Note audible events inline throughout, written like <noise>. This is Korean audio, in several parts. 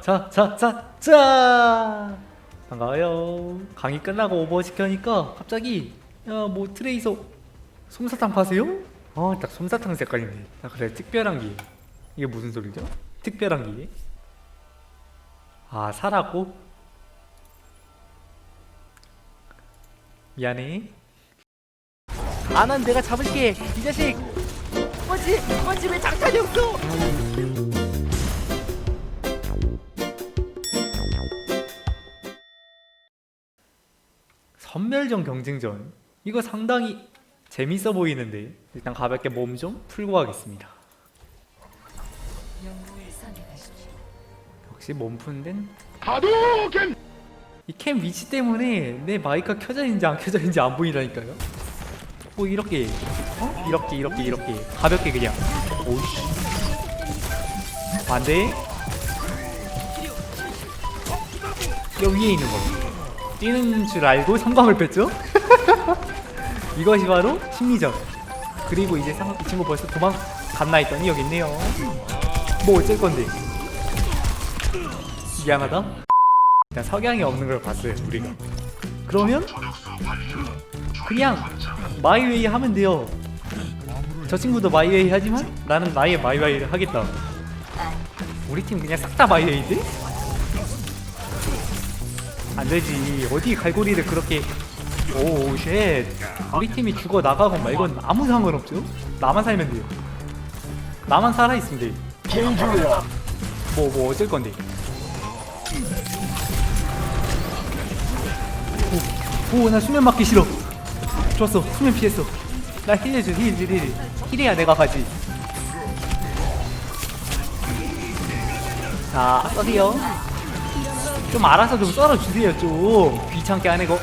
자자자자 반가워요 강의 끝나고 오버워치 켜니까 갑자기 야 뭐 트레이서 솜사탕 파세요? 아딱 솜사탕 색깔이네 아 그래 특별한 기 이게 무슨 소리죠? 특별한 기 아, 사라고? 미안해. 아, 난 내가 잡을게. 이 자식. 뭐지? 뭐지? 왜 장탄이 없어? 선멸전 경쟁전. 이거 상당히 재밌어 보이는데. 일단 가볍게 몸 좀 풀고 가겠습니다. 역시 몸 푸는 데는 하도겐 이캠 위치 때문에 내 마이크가 켜져 있는지 안 켜져 있는지 안 보이다니까요. 뭐 이렇게 어? 이렇게 이렇게 이렇게 가볍게 그냥 오씨 안돼 여기 위에 있는 거 뛰는 줄 알고 성광을 뺐죠? <laughs> 이것이 바로 심리전. 그리고 이제 상, 이 친구 벌써 도망갔나 했더니 여기 있네요. 뭐 어쩔 건데? 미안하다. 그냥 석양이 없는 걸 봤어요 우리가. 그러면 그냥 마이웨이 하면 돼요. 저 친구도 마이웨이 하지만 나는 나의 마이웨이를 하겠다. 우리 팀 그냥 싹 다 마이웨이인데? 안 되지 어디 갈고리를 그렇게 오 쉣 우리 팀이 죽어 나가건 말건 아무 상관없죠 나만 살면 돼요 나만 살아있으면 돼 뭐, 뭐 어쩔 건데? 오, 오, 나 수면 맞기 싫어. 좋았어, 수면 피했어. 나 힐해줘, 힐, 힐, 힐. 힐해야 내가 가지. 자, 써세요. 좀 알아서 좀 썰어주세요, 좀. 귀찮게 안 해고.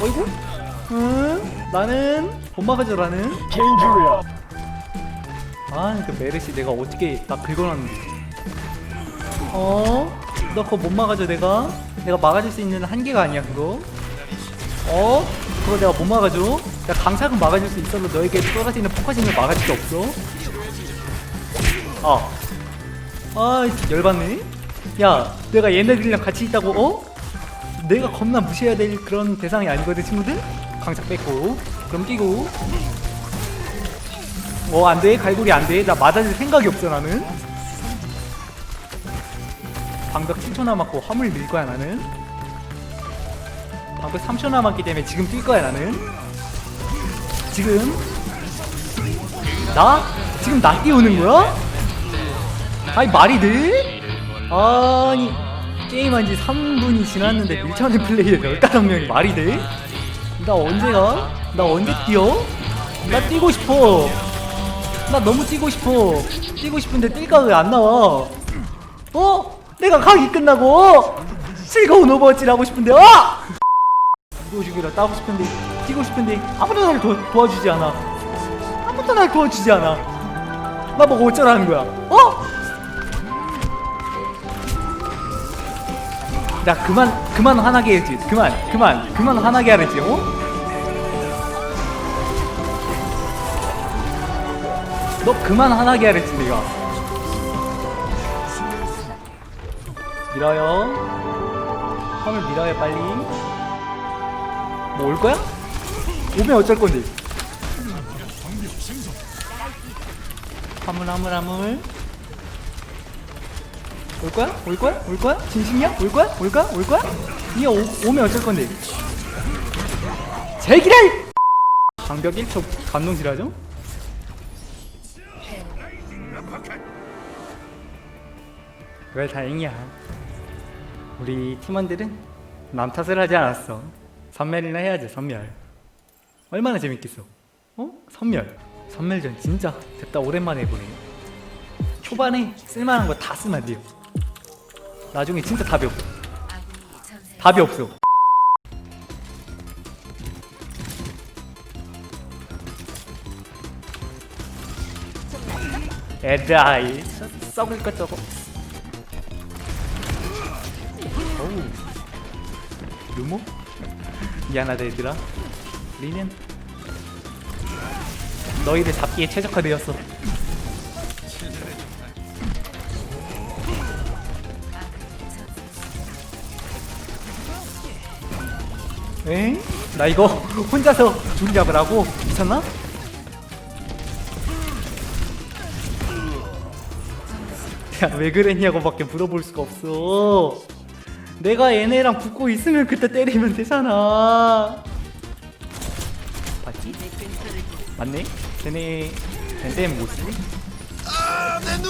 어이구? 응? 나는 본마가저라는 겐주야 아, 그 메르시 내가 어떻게 나 긁어놨는데. 어? 너 그거 못 막아줘, 내가? 내가 막아줄 수 있는 한계가 아니야, 그거? 어? 그거 내가 못 막아줘? 내가 강착은 막아줄 수 있어도 너에게 쏟아지는 포커싱을 막아줄 수 없어? 아. 아, 열받네? 야, 내가 얘네들이랑 같이 있다고, 어? 내가 겁나 무시해야 될 그런 대상이 아니거든, 친구들? 강착 뺐고. 그럼 끼고. 어 안돼 갈고리 안돼 나 맞아줄 생각이 없어 나는 방벽 7초 남았고 화물 밀 거야 나는 방벽 3초 남았기 때문에 지금 뛸 거야 나는 지금 나? 지금 나 띄우는 거야? 아니 말이 돼? 아니 게임한 지 3분이 지났는데 밀쳐낸 플레이에 15명이 말이 돼? 나 언제 가? 나 언제 뛰어? 나 뛰고 싶어 나 너무 뛰고 싶어. 뛰고 싶은데 뛸까 왜 안 나와? 어? 내가 강의 끝나고 즐거운 오버워치를 하고 싶은데 어? 이도주기라 따고 싶은데 뛰고 싶은데 아무도 날 도, 도와주지 않아. 아무도 날 도와주지 않아. 나 보고 어쩌라는 거야? 어? 야 그만 그만 화나게 해야지. 그만 그만 그만 화나게 하랬지. 어? 너 그만 화나게 하랬지 내가 밀어요 화물 밀어요 빨리 뭐 올 거야? 오면 어쩔 건데 화물 화물 화물 올 거야? 올 거야? 올 거야? 진심이야? 올 거야? 올 거야? 올 거야? 니 오, 오면 어쩔 건데 제기랄! 방벽 1초 감동질 하죠? 그래 다행이야. 우리 팀원들은 남 탓을 하지 않았어. 선멸이나 해야지 선멸. 얼마나 재밌겠어. 어? 선멸. 선멸전 진짜 됐다 오랜만에 해보네. 초반에 쓸만한 거 다 쓰면 안 돼요. 나중에 진짜 답이 없어. 답이 없어. 에라이 썩을 것 저거. 어우 루모? 미안하다 얘들아 우리는 너희를 잡기에 최적화되었어. 에? 나 이거 혼자서 줄 잡으라고 미쳤나? 야 왜 그랬냐고 밖에 물어볼 수가 없어. 내가 얘네랑 붙고 있으면 그때 때리면 되잖아. 맞지? 맞네? 쟤네 쟤네 뭐지? 일단 내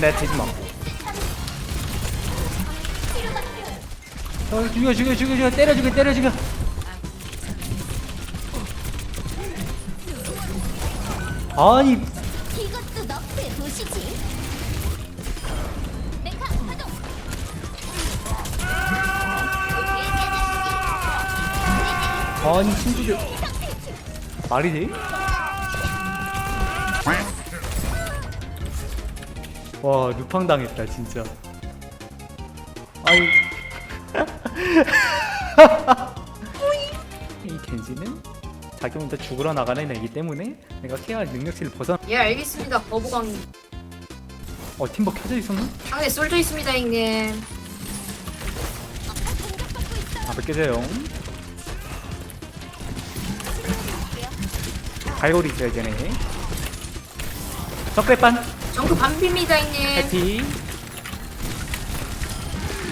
가 되지 마. 어, 죽여 죽여 죽여 죽여 때려 죽여 때려 죽여. 아니 아니 친구들 말이 돼? 와 루팡 당했다 진짜. 아이 <laughs> 이 겐지는 자기 혼자 죽으러 나가는 애기 때문에 내가 케어할 능력치를 벗어. 예 알겠습니다 거부광 어 팀버 켜져 있었나? 상대 쏠져 있습니다 형님 아 벗겨져요. 갈고리 있어야 되네. 적배반 정크 반피입니다 형님 해피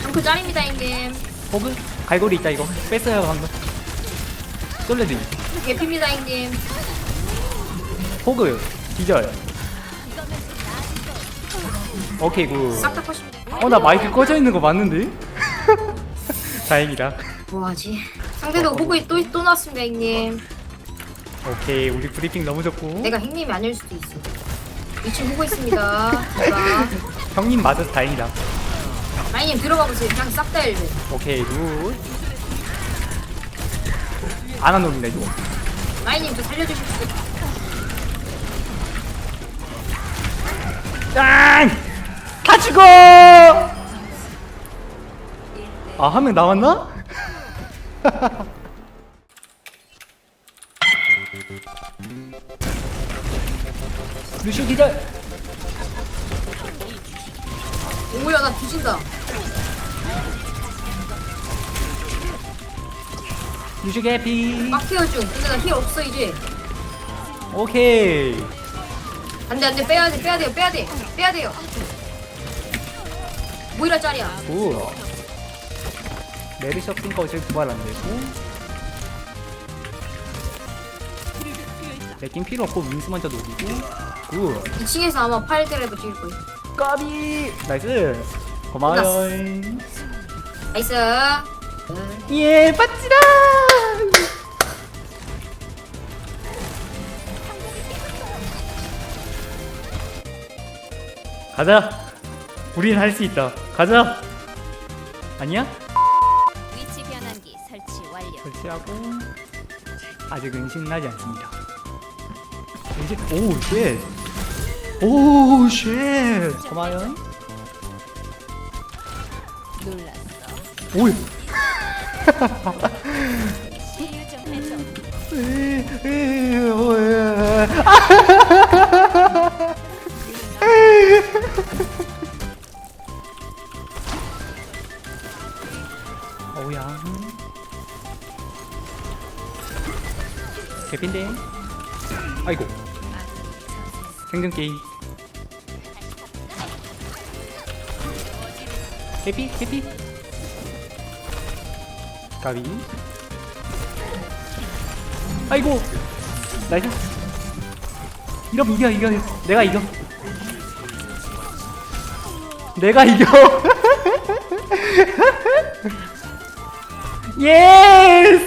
정크 짤입니다 형님 호그 갈고리 있다 이거 뺐어요 방금. 솔레드 개피입니다 형님 호그 기절. 오케이 굿. 싹다 컷입니다 어나 마이크 꺼져 있는 거 맞는데? <laughs> 다행이다. 뭐하지 상대도 호구에 또, 또 나왔습니다 형님 오케이 우리 브리핑 너무 좋고 내가 형님이 아닐 수도 있어 2층 호구 있습니다 자 <laughs> 형님 맞아서 다행이다. 라인님 들어가 보세요 그냥 싹다 일배 오케이 굿. 안아 놓는다 이거. 라인님 저 살려주십시오 짠! 다 죽어! 아, 한명 나왔나? <laughs> 루시오 기절! 오야 나 뒤진다. 루시오 개피! 빡케어 중. 근데 나 힐 없어 이제. 오케이! 안돼 안돼. 빼야 돼 빼야 돼요 빼야 돼. 빼야 돼요. 모이라 짤이야. 굿! 메리시 없으니까 어차피 부활 안 되고. 내낀 필요 없고 윙스 먼저 녹이고 굿! 2층에서 아마 파일대라도 찍을 거예요 까비! 나이스! 고마워요 나이스 예, 빠찌다! 가자. 우린 할 수 있다. 가자. 아니야? 위치 변환기 설치 완료. 설치하고 아직 은 신 나지 않습니다. 이제 오 쉣. 오 쉣. 고마워요. 놀랐어. 오. 치유 좀 해줘. 어우야 개핀데 아이고 생존 게임 개피 개피. 가위. 아이고. 나이스. 이러면 이겨 이겨. 내가 이겨. 내가 이겨. <laughs> 예스!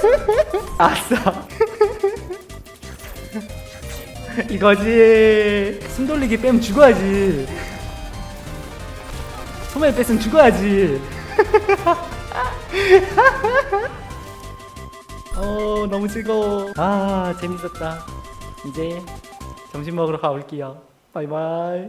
<laughs> 아싸. <laughs> 이거지. 숨 돌리기 빼면 죽어야지 소매 뺐으면 죽어야지. <laughs> 어 너무 즐거워. 아 재밌었다. 이제 점심 먹으러 가볼게요. 바이바이